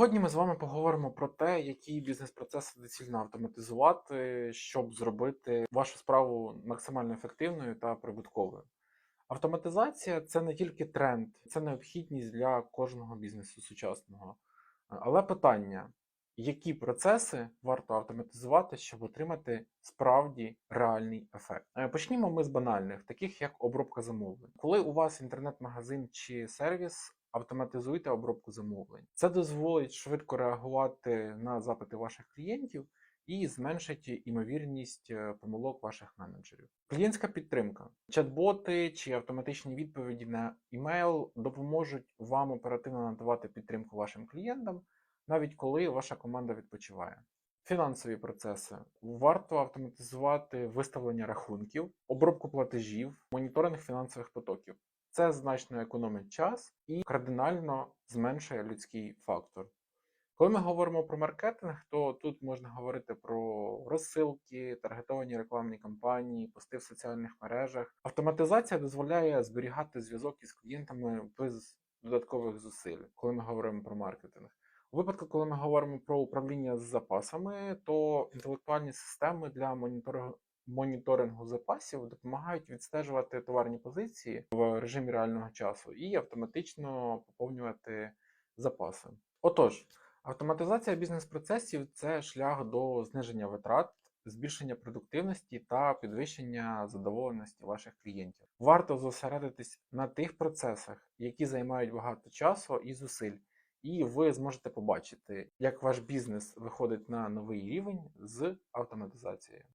Сьогодні ми з вами поговоримо про те, які бізнес-процеси доцільно автоматизувати, щоб зробити вашу справу максимально ефективною та прибутковою. Автоматизація це не тільки тренд, це необхідність для кожного бізнесу сучасного. Але питання, які процеси варто автоматизувати, щоб отримати справді реальний ефект? Е, Почнімо ми з банальних, таких як обробка замовлень. Коли у вас інтернет-магазин чи сервіс, автоматизуйте обробку замовлень. Це дозволить швидко реагувати на запити ваших клієнтів і зменшить імовірність е, помилок ваших менеджерів. Клієнтська підтримка, чат-боти чи автоматичні відповіді на імейл допоможуть вам оперативно надавати підтримку вашим клієнтам, навіть коли ваша команда відпочиває. Фінансові процеси варто автоматизувати виставлення рахунків, обробку платежів, моніторинг фінансових потоків. Це значно економить час і кардинально зменшує людський фактор. Коли ми говоримо про маркетинг, то тут можна говорити про розсилки, таргетовані рекламні кампанії, пости в соціальних мережах. Автоматизація дозволяє зберігати зв'язок із клієнтами без додаткових зусиль, коли ми говоримо про маркетинг. У випадку, коли ми говоримо про управління з запасами, то інтелектуальні системи для моніторингу моніторингу запасів допомагають відстежувати товарні позиції в режимі реального часу і автоматично поповнювати запаси. Отож, автоматизація бізнес-процесів це шлях до зниження витрат, збільшення продуктивності та підвищення задоволеності ваших клієнтів. Варто зосередитись на тих процесах, які займають багато часу і зусиль. І ви зможете побачити, як ваш бізнес виходить на новий рівень з автоматизацією.